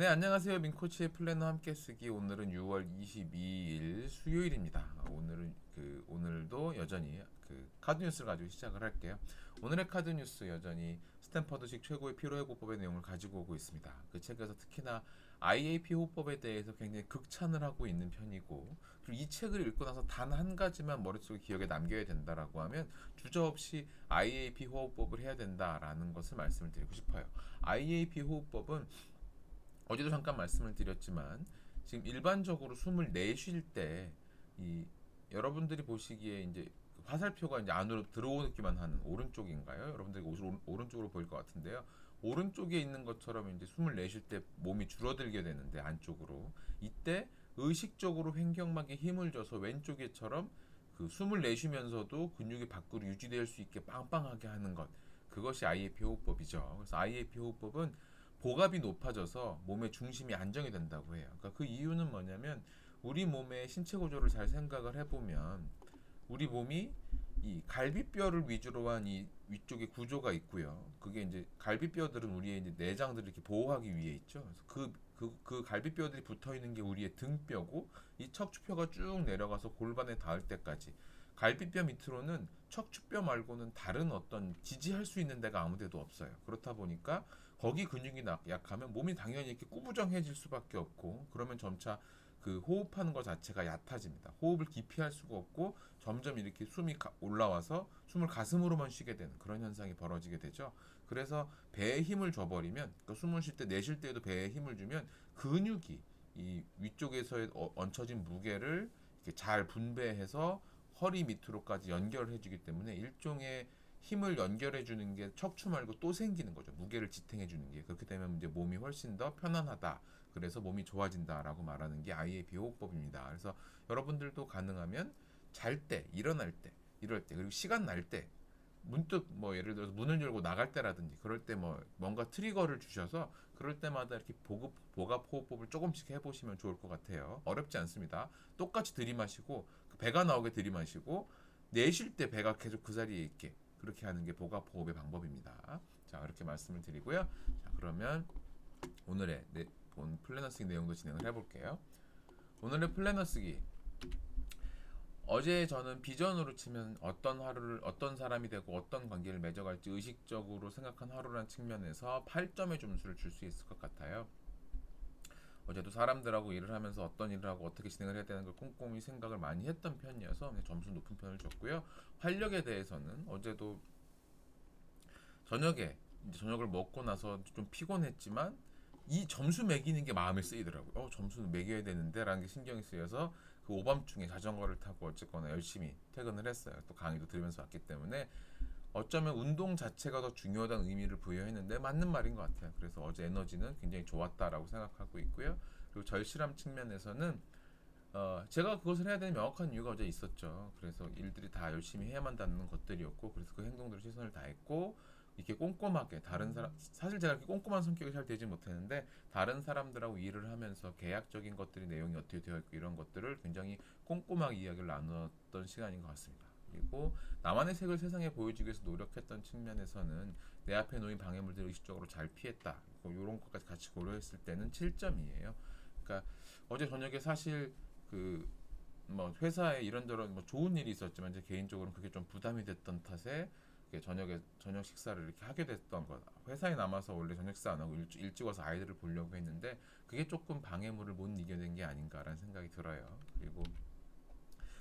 네, 안녕하세요. 민코치의 플래너 함께 쓰기. 오늘은 6월 22일 수요일입니다. 오늘은 그 오늘도 여전히 그 카드 뉴스를 가지고 시작을 할게요. 오늘의 카드 뉴스 여전히 스탠퍼드식 최고의 피로 회복법의 내용을 가지고 오고 있습니다. 그 책에서 특히나 IAP 호흡법에 대해서 굉장히 극찬을 하고 있는 편이고 그리고 이 책을 읽고 나서 단 한 가지만 머릿속에 기억에 남겨야 된다라고 하면 주저 없이 IAP 호흡법을 해야 된다라는 것을 말씀을 드리고 싶어요. IAP 호흡법은 어제도 잠깐 말씀을 드렸지만 지금 일반적으로 숨을 내쉴 때 이 여러분들이 보시기에 이제 그 화살표가 이제 안으로 들어오기만 하는 오른쪽인가요? 여러분들이 오른- 오른쪽으로 보일 것 같은데요. 오른쪽에 있는 것처럼 이제 숨을 내쉴 때 몸이 줄어들게 되는데 안쪽으로 이때 의식적으로 횡격막에 힘을 줘서 왼쪽에처럼 그 숨을 내쉬면서도 근육이 밖으로 유지될 수 있게 빵빵하게 하는 것 그것이 IAP 호흡법이죠. 그래서 IAP 호흡법은 복압이 높아져서 몸의 중심이 안정이 된다고 해요. 그러니까 그 이유는 뭐냐면 우리 몸의 신체 구조를 잘 생각을 해보면 우리 몸이 이 갈비뼈를 위주로 한 이 위쪽에 구조가 있고요. 그게 이제 갈비뼈들은 우리의 이제 내장들을 이렇게 보호하기 위해 있죠. 그래서 그, 그, 그 갈비뼈들이 붙어 있는 게 우리의 등뼈고 이 척추뼈가 쭉 내려가서 골반에 닿을 때까지 갈비뼈 밑으로는 척추뼈 말고는 다른 어떤 지지할 수 있는 데가 아무 데도 없어요. 그렇다 보니까 거기 근육이 나- 약하면 몸이 당연히 이렇게 꾸부정해질 수밖에 없고 그러면 점차 그 호흡하는 것 자체가 얕아집니다. 호흡을 깊이 할 수가 없고 점점 이렇게 숨이 가- 올라와서 숨을 가슴으로만 쉬게 되는 그런 현상이 벌어지게 되죠. 그래서 배에 힘을 줘버리면 그러니까 숨을 쉴 때 내쉴 때도 배에 힘을 주면 근육이 이 위쪽에서의 어- 얹혀진 무게를 이렇게 잘 분배해서 허리 밑으로까지 연결해 주기 때문에 일종의 힘을 연결해 주는 게 척추 말고 또 생기는 거죠. 무게를 지탱해 주는 게 그렇게 되면 이제 몸이 훨씬 더 편안하다. 그래서 몸이 좋아진다라고 말하는 게 IAP 호흡법입니다. 그래서 여러분들도 가능하면 잘 때, 일어날 때, 이럴 때, 그리고 시간 날 때 문득 뭐 예를 들어서 문을 열고 나갈 때라든지 그럴 때 뭐 뭔가 트리거를 주셔서 그럴 때마다 이렇게 보급 보갑 호흡법을 조금씩 해보시면 좋을 것 같아요. 어렵지 않습니다. 똑같이 들이마시고 그 배가 나오게 들이마시고 내쉴 때 배가 계속 그 자리에 있게 그렇게 하는 게 보갑 호흡의 방법입니다. 자 이렇게 말씀을 드리고요. 자 그러면 오늘의 네, 본 플래너 쓰기 내용도 진행을 해볼게요. 오늘의 플래너 쓰기 어제 저는 비전으로 치면 어떤 하루를 어떤 사람이 되고 어떤 관계를 맺어갈지 의식적으로 생각한 하루란 측면에서 8점의 점수를 줄 수 있을 것 같아요. 어제도 사람들하고 일을 하면서 어떤 일을 하고 어떻게 진행을 해야 되는 걸 꼼꼼히 생각을 많이 했던 편이어서 점수 높은 편을 줬고요. 활력에 대해서는 어제도 저녁에 이제 저녁을 먹고 나서 좀 피곤했지만 이 점수 매기는 게 마음에 쓰이더라고요. 어, 점수 매겨야 되는데라는 게 신경이 쓰여서 그 오밤중에 자전거를 타고 어쨌거나 열심히 퇴근을 했어요. 또 강의도 들으면서 왔기 때문에 어쩌면 운동 자체가 더 중요하다는 의미를 부여했는데 맞는 말인 것 같아요. 그래서 어제 에너지는 굉장히 좋았다라고 생각하고 있고요. 그리고 절실함 측면에서는 어, 제가 그것을 해야 되는 명확한 이유가 어제 있었죠. 그래서 일들이 다 열심히 해야만 닿는 것들이었고, 그래서 그 행동들을 최선을 다했고, 이렇게 꼼꼼하게 다른 사람, 사실 제가 이렇게 꼼꼼한 성격이 잘 되지 못했는데, 다른 사람들하고 일을 하면서 계약적인 것들이 내용이 어떻게 되어 있고 이런 것들을 굉장히 꼼꼼하게 이야기를 나누었던 시간인 것 같습니다. 그리고 나만의 색을 세상에 보여주기 위해서 노력했던 측면에서는 내 앞에 놓인 방해물들을 의식적으로 잘 피했다. 이런 것까지 같이 고려했을 때는 7점이에요. 그러니까 어제 저녁에 사실 그 뭐 회사에 이런저런 뭐 좋은 일이 있었지만 제 개인적으로는 그게 좀 부담이 됐던 탓에 저녁에 저녁 식사를 이렇게 하게 됐던 것 회사에 남아서 원래 저녁 식사 안 하고 일찍, 일찍 와서 아이들을 보려고 했는데 그게 조금 방해물을 못 이겨낸 게 아닌가라는 생각이 들어요 그리고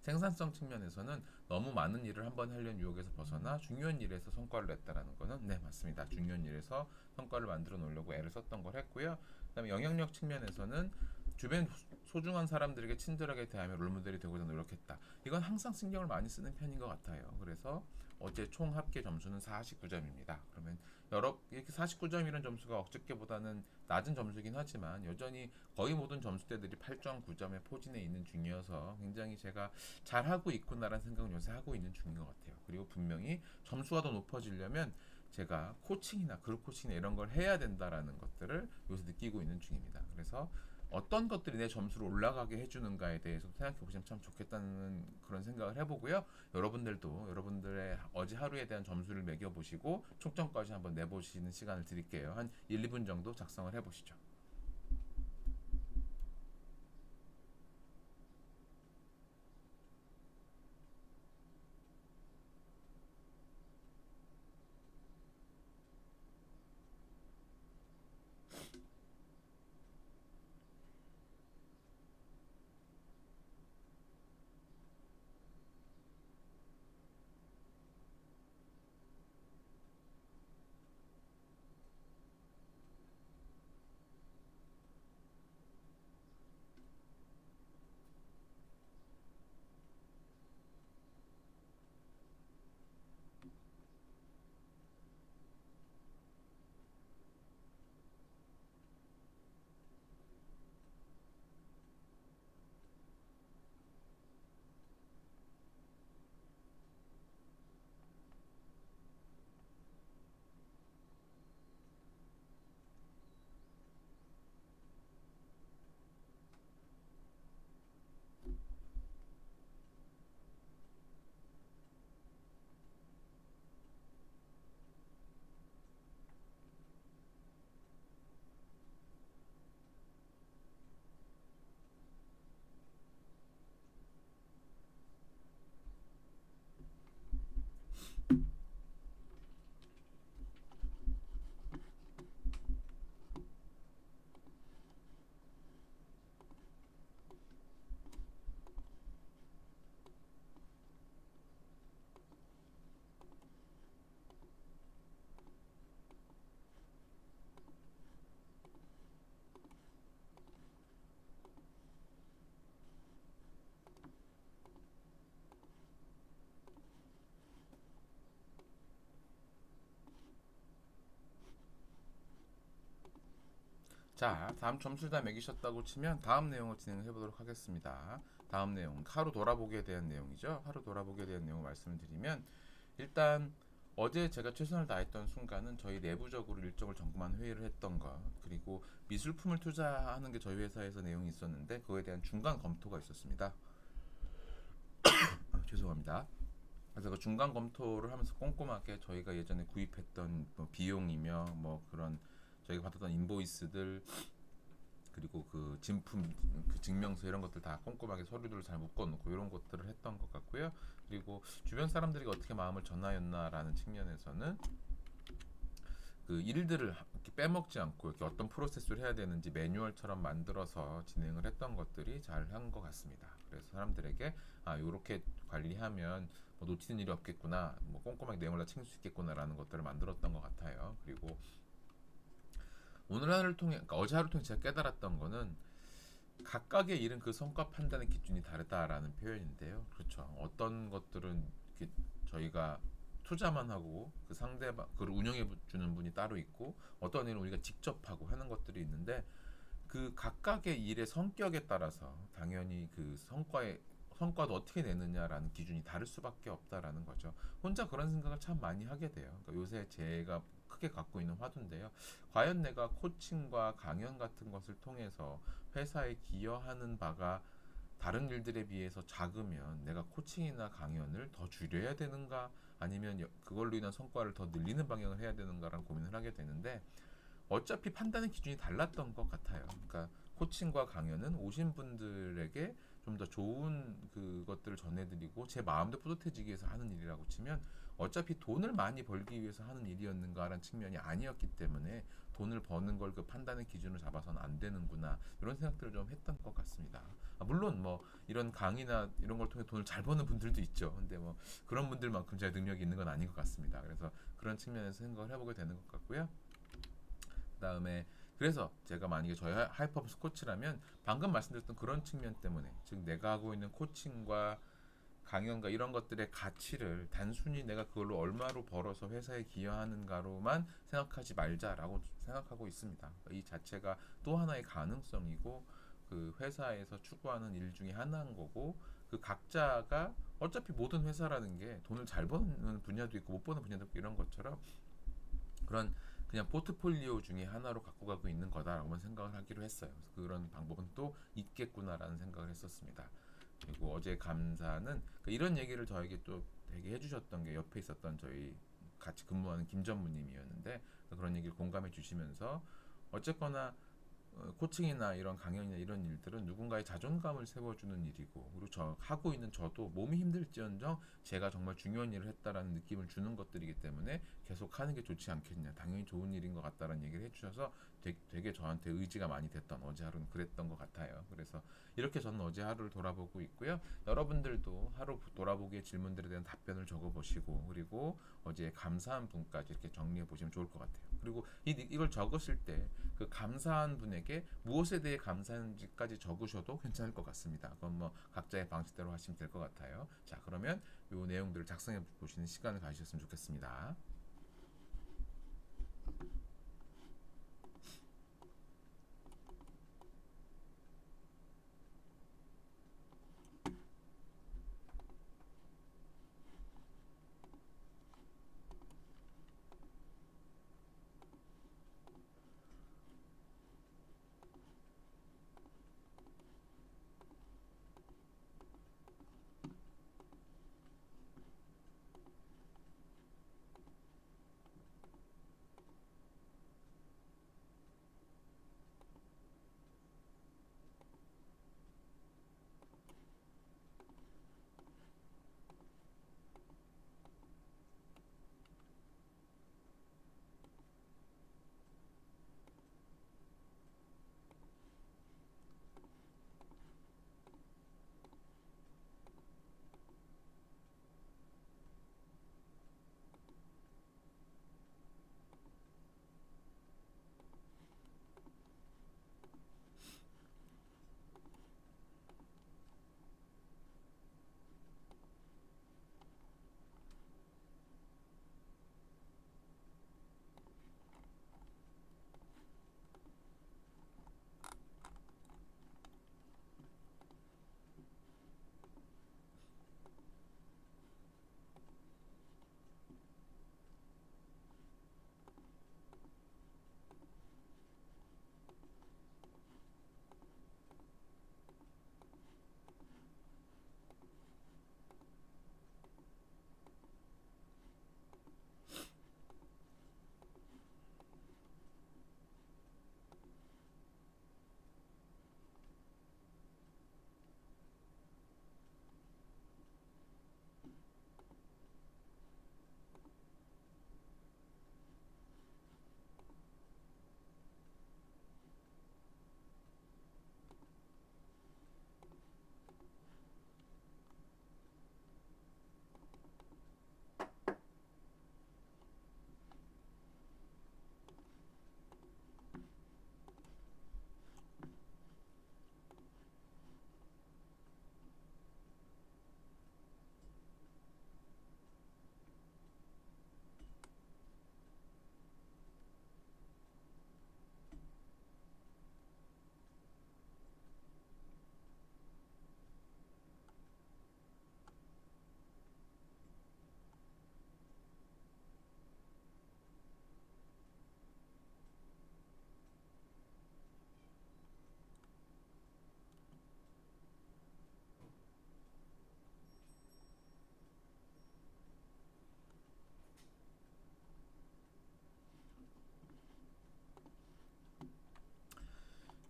생산성 측면에서는 너무 많은 일을 한 번 하려는 유혹에서 벗어나 중요한 일에서 성과를 냈다라는 거는 네 맞습니다. 중요한 일에서 성과를 만들어 놓으려고 애를 썼던 걸 했고요. 그다음에 영향력 측면에서는 주변 소중한 사람들에게 친절하게 대하며 롤모델이 되고자 노력했다. 이건 항상 신경을 많이 쓰는 편인 것 같아요. 그래서 어제 총 합계 점수는 49점입니다. 그러면 여러 이렇게 49점이라는 점수가 어저께보다는 낮은 점수긴 하지만 여전히 거의 모든 점수대들이 8점, 9점에 포진해 있는 중이어서 굉장히 제가 잘하고 있구나라는 생각을 요새 하고 있는 중인 것 같아요. 그리고 분명히 점수가 더 높아지려면 제가 코칭이나 그룹 코칭이나 이런 걸 해야 된다라는 것들을 요새 느끼고 있는 중입니다. 그래서 어떤 것들이 내 점수를 올라가게 해주는가에 대해서 생각해 보시면 참 좋겠다는 그런 생각을 해보고요. 여러분들도 여러분들의 어제 하루에 대한 점수를 매겨보시고 총점까지 한번 내보시는 시간을 드릴게요. 한 1, 2분 정도 작성을 해보시죠. 자, 다음 점수를 다 매기셨다고 치면 다음 내용을 진행해 보도록 하겠습니다. 다음 내용 하루 돌아보기에 대한 내용이죠. 하루 돌아보기에 대한 내용을 말씀드리면 일단 어제 제가 최선을 다했던 순간은 저희 내부적으로 일정을 점검한 회의를 했던 거 그리고 미술품을 투자하는 게 저희 회사에서 내용이 있었는데 그거에 대한 중간 검토가 있었습니다. 아, 죄송합니다. 그래서 그 중간 검토를 하면서 꼼꼼하게 저희가 예전에 구입했던 뭐 비용이며 뭐 그런 저희가 받았던 인보이스들 그리고 그 진품 그 증명서 이런 것들 다 꼼꼼하게 서류들을 잘 묶어놓고 이런 것들을 했던 것 같고요. 그리고 주변 사람들이 어떻게 마음을 전하였나라는 측면에서는 그 일들을 이렇게 빼먹지 않고 이렇게 어떤 프로세스를 해야 되는지 매뉴얼처럼 만들어서 진행을 했던 것들이 잘 한 것 같습니다. 그래서 사람들에게 아 이렇게 관리하면 뭐 놓치는 일이 없겠구나, 뭐 꼼꼼하게 내용을 다 챙길 수 있겠구나라는 것들을 만들었던 것 같아요. 그리고 오늘 하루를 통해 그러니까 어제 하루 통해 제가 깨달았던 거는 각각의 일은 그 성과 판단의 기준이 다르다라는 표현인데요. 그렇죠. 어떤 것들은 저희가 투자만 하고 그 상대방 그걸 운영해 주는 분이 따로 있고 어떤 일은 우리가 직접 하고 하는 것들이 있는데 그 각각의 일의 성격에 따라서 당연히 그 성과의 성과도 어떻게 내느냐라는 기준이 다를 수밖에 없다라는 거죠. 혼자 그런 생각을 참 많이 하게 돼요. 그러니까 요새 제가 크게 갖고 있는 화두인데요. 과연 내가 코칭과 강연 같은 것을 통해서 회사에 기여하는 바가 다른 일들에 비해서 작으면 내가 코칭이나 강연을 더 줄여야 되는가 아니면 여- 그걸로 인한 성과를 더 늘리는 방향을 해야 되는가라는 고민을 하게 되는데 어차피 판단의 기준이 달랐던 것 같아요. 그러니까 코칭과 강연은 오신 분들에게 좀 더 좋은 그것들을 전해드리고 제 마음도 뿌듯해지기 위해서 하는 일이라고 치면 어차피 돈을 많이 벌기 위해서 하는 일이었는가라는 측면이 아니었기 때문에 돈을 버는 걸 그 판단의 기준으로 잡아서는 안 되는구나 이런 생각들을 좀 했던 것 같습니다. 아, 물론 뭐 이런 강의나 이런 걸 통해 돈을 잘 버는 분들도 있죠. 근데 뭐 그런 분들만큼 제가 능력이 있는 건 아닌 것 같습니다. 그래서 그런 측면에서 생각을 해보게 되는 것 같고요. 그다음에 그래서 제가 만약에 저희 하- 하이퍼포스 코치라면 방금 말씀드렸던 그런 측면 때문에 즉 내가 하고 있는 코칭과 강연과 이런 것들의 가치를 단순히 내가 그걸로 얼마로 벌어서 회사에 기여하는가로만 생각하지 말자라고 생각하고 있습니다. 이 자체가 또 하나의 가능성이고 그 회사에서 추구하는 일 중에 하나인 거고 그 각자가 어차피 모든 회사라는 게 돈을 잘 버는 분야도 있고 못 버는 분야도 있고 이런 것처럼 그런 그냥 포트폴리오 중에 하나로 갖고 가고 있는 거다라고만 생각을 하기로 했어요. 그래서 그런 방법은 또 있겠구나라는 생각을 했었습니다. 그리고 어제 감사는 그러니까 이런 얘기를 저에게 또 되게 해주셨던 게 옆에 있었던 저희 같이 근무하는 김 전무님이었는데 그런 얘기를 공감해 주시면서 어쨌거나 어, 코칭이나 이런 강연이나 이런 일들은 누군가의 자존감을 세워주는 일이고 그리고 저 하고 있는 저도 몸이 힘들지언정 제가 정말 중요한 일을 했다라는 느낌을 주는 것들이기 때문에 계속 하는 게 좋지 않겠냐. 당연히 좋은 일인 것 같다라는 얘기를 해주셔서 되게, 저한테 의지가 많이 됐던 어제 하루는 그랬던 것 같아요 그래서 이렇게 저는 어제 하루를 돌아보고 있고요 여러분들도 하루 돌아보기의 질문들에 대한 답변을 적어보시고 그리고 어제 감사한 분까지 이렇게 정리해 보시면 좋을 것 같아요 그리고 이, 이걸 적으실 때그 감사한 분에게 무엇에 대해 감사한지까지 적으셔도 괜찮을 것 같습니다. 그건 뭐 각자의 방식대로 하시면 될 것 같아요. 자, 그러면 이 내용들을 작성해 보시는 시간을 가지셨으면 좋겠습니다.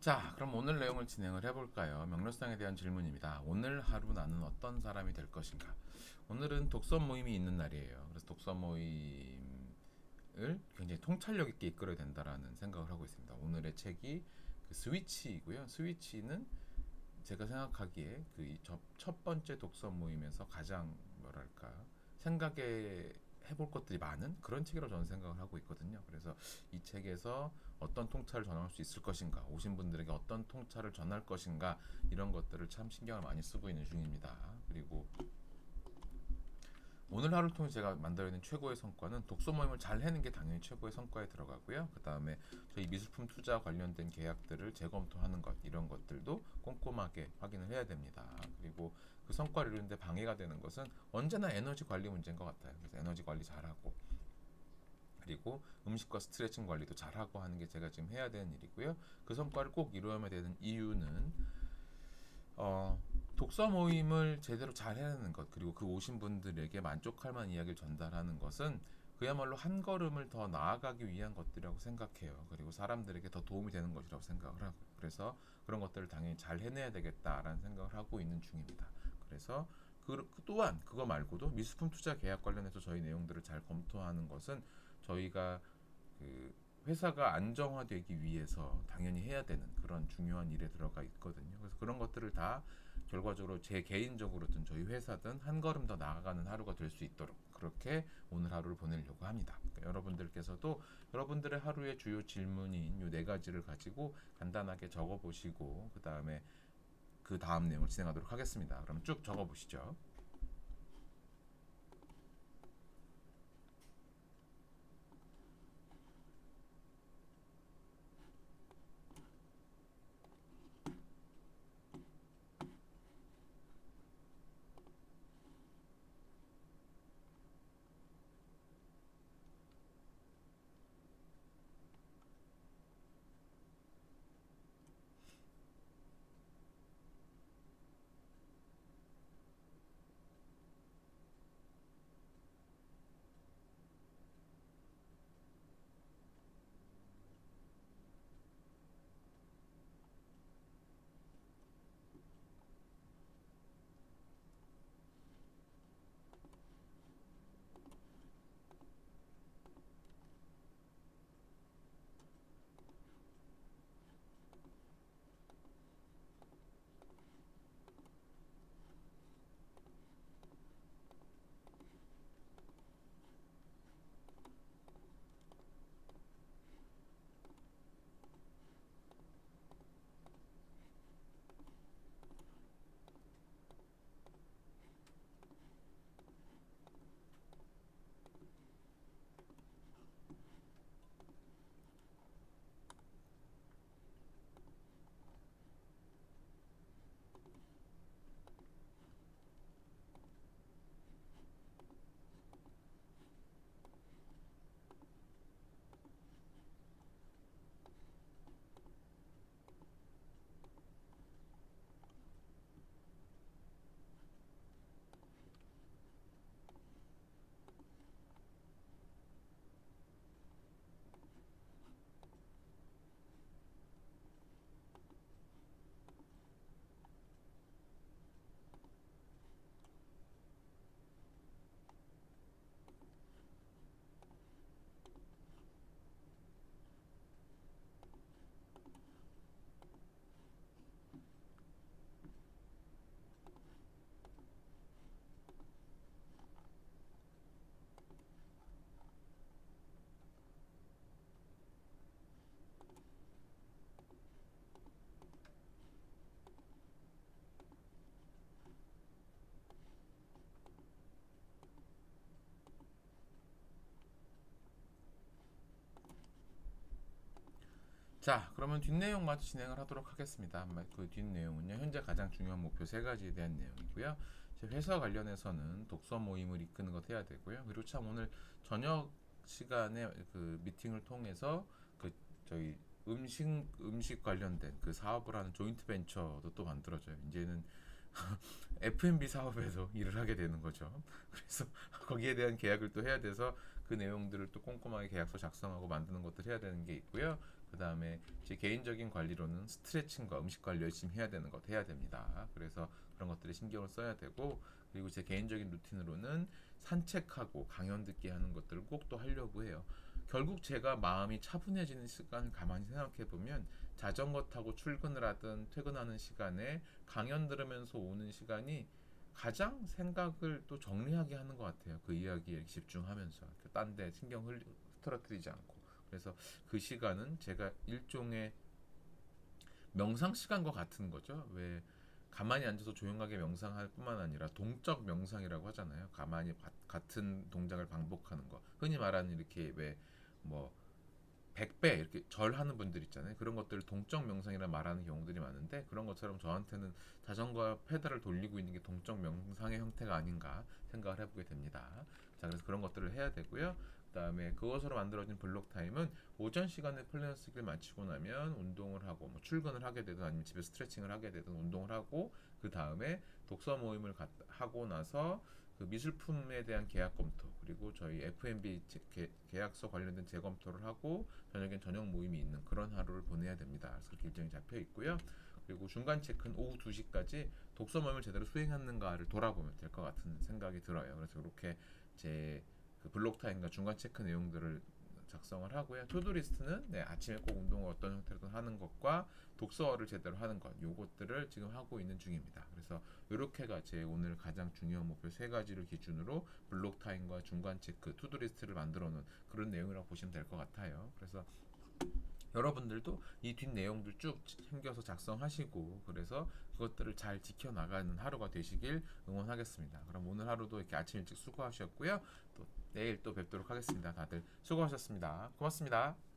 자, 그럼 오늘 내용을 진행을 해볼까요? 명료성에 대한 질문입니다. 오늘 하루 나는 어떤 사람이 될 것인가? 오늘은 독서 모임이 있는 날이에요. 그래서 독서 모임을 굉장히 통찰력 있게 이끌어야 된다라는 생각을 하고 있습니다. 오늘의 책이 그 스위치이고요. 스위치는 제가 생각하기에 그 첫 번째 독서 모임에서 가장 뭐랄까 생각에 해볼 것들이 많은 그런 책이라고 저는 생각을 하고 있거든요. 그래서 이 책에서 어떤 통찰을 전할 수 있을 것인가, 오신 분들에게 어떤 통찰을 전할 것인가 이런 것들을 참 신경을 많이 쓰고 있는 중입니다. 그리고 오늘 하루를 통해 제가 만들어낸 최고의 성과는 독서 모임을 잘 해는 게 당연히 최고의 성과에 들어가고요. 그 다음에 저희 미술품 투자 관련된 계약들을 재검토하는 것 이런 것들도 꼼꼼하게 확인을 해야 됩니다. 그리고 그 성과를 이루는데 방해가 되는 것은 언제나 에너지 관리 문제인 것 같아요. 그래서 에너지 관리 잘하고 그리고 음식과 스트레칭 관리도 잘하고 하는 게 제가 지금 해야 되는 일이고요. 그 성과를 꼭 이루어야 되는 이유는 어, 독서 모임을 제대로 잘 해내는 것 그리고 그 오신 분들에게 만족할 만한 이야기를 전달하는 것은 그야말로 한 걸음을 더 나아가기 위한 것들이라고 생각해요. 그리고 사람들에게 더 도움이 되는 것이라고 생각을 하고 그래서 그런 것들을 당연히 잘 해내야 되겠다라는 생각을 하고 있는 중입니다. 그래서 그 또한 그거 말고도 미술품 투자 계약 관련해서 저희 내용들을 잘 검토하는 것은 저희가 그 회사가 안정화되기 위해서 당연히 해야 되는 그런 중요한 일에 들어가 있거든요. 그래서 그런 것들을 다 결과적으로 제 개인적으로든 저희 회사든 한 걸음 더 나아가는 하루가 될 수 있도록 그렇게 오늘 하루를 보내려고 합니다. 그러니까 여러분들께서도 여러분들의 하루의 주요 질문인 요네 가지를 가지고 간단하게 적어 보시고 그 다음에 그 다음 내용을 진행하도록 하겠습니다. 그럼 쭉 적어 보시죠. 자, 그러면 뒷내용 마저 진행을 하도록 하겠습니다. 그 뒷내용은요, 현재 가장 중요한 목표 세 가지에 대한 내용이고요. 제 회사 관련해서는 독서 모임을 이끄는 것 해야 되고요. 그리고 참 오늘 저녁 시간에 그 미팅을 통해서 그 저희 음식 음식 관련된 그 사업을 하는 조인트 벤처도 또 만들어져요. 이제는 F&B 사업에서 일을 하게 되는 거죠. 그래서 거기에 대한 계약을 또 해야 돼서 그 내용들을 또 꼼꼼하게 계약서 작성하고 만드는 것들 해야 되는 게 있고요. 그 다음에 제 개인적인 관리로는 스트레칭과 음식 관리 열심히 해야 되는 것 해야 됩니다. 그래서 그런 것들에 신경을 써야 되고 그리고 제 개인적인 루틴으로는 산책하고 강연 듣기 하는 것들을 꼭 또 하려고 해요. 결국 제가 마음이 차분해지는 시간을 가만히 생각해 보면 자전거 타고 출근을 하든 퇴근하는 시간에 강연 들으면서 오는 시간이 가장 생각을 또 정리하게 하는 것 같아요. 그 이야기에 집중하면서 딴 데 신경 흘 흐트러뜨리지 않고 그래서 그 시간은 제가 일종의 명상 시간과 같은 거죠. 왜 가만히 앉아서 조용하게 명상할 뿐만 아니라 동적 명상이라고 하잖아요. 가만히 바- 같은 동작을 반복하는 거. 흔히 말하는 이렇게 왜뭐 100배 이렇게 절하는 분들 있잖아요. 그런 것들을 동적 명상이라 말하는 경우들이 많은데 그런 것처럼 저한테는 자전거 페달을 돌리고 있는 게 동적 명상의 형태가 아닌가 생각을 해보게 됩니다. 자, 그래서 그런 것들을 해야 되고요. 그다음에 그것으로 만들어진 블록 타임은 오전 시간에 플래너 쓰기를 마치고 나면 운동을 하고 뭐 출근을 하게 되든 아니면 집에 스트레칭을 하게 되든 운동을 하고 그 다음에 독서 모임을 갔- 하고 나서 그 미술품에 대한 계약 검토 그리고 저희 F&B 체- 계- 계약서 관련된 재검토를 하고 저녁엔 저녁 모임이 있는 그런 하루를 보내야 됩니다. 그래서 그렇게 일정이 잡혀 있고요. 그리고 중간 체크는 오후 2시까지 독서 모임을 제대로 수행했는가를 돌아보면 될 것 같은 생각이 들어요. 그래서 이렇게 제 그 블록 타임과 중간 체크 내용들을 작성을 하고요. 투두 리스트는 네, 아침에 꼭 운동을 어떤 형태로든 하는 것과 독서를 제대로 하는 것 요것들을 지금 하고 있는 중입니다. 그래서 이렇게가 제 오늘 가장 중요한 목표 세 가지를 기준으로 블록 타임과 중간 체크, 투두 리스트를 만들어 놓은 그런 내용이라고 보시면 될 것 같아요. 그래서 여러분들도 이 뒷 내용들 쭉 챙겨서 작성하시고 그래서 그것들을 잘 지켜 나가는 하루가 되시길 응원하겠습니다. 그럼 오늘 하루도 이렇게 아침 일찍 수고하셨고요. 또 내일 또 뵙도록 하겠습니다. 다들 수고하셨습니다. 고맙습니다.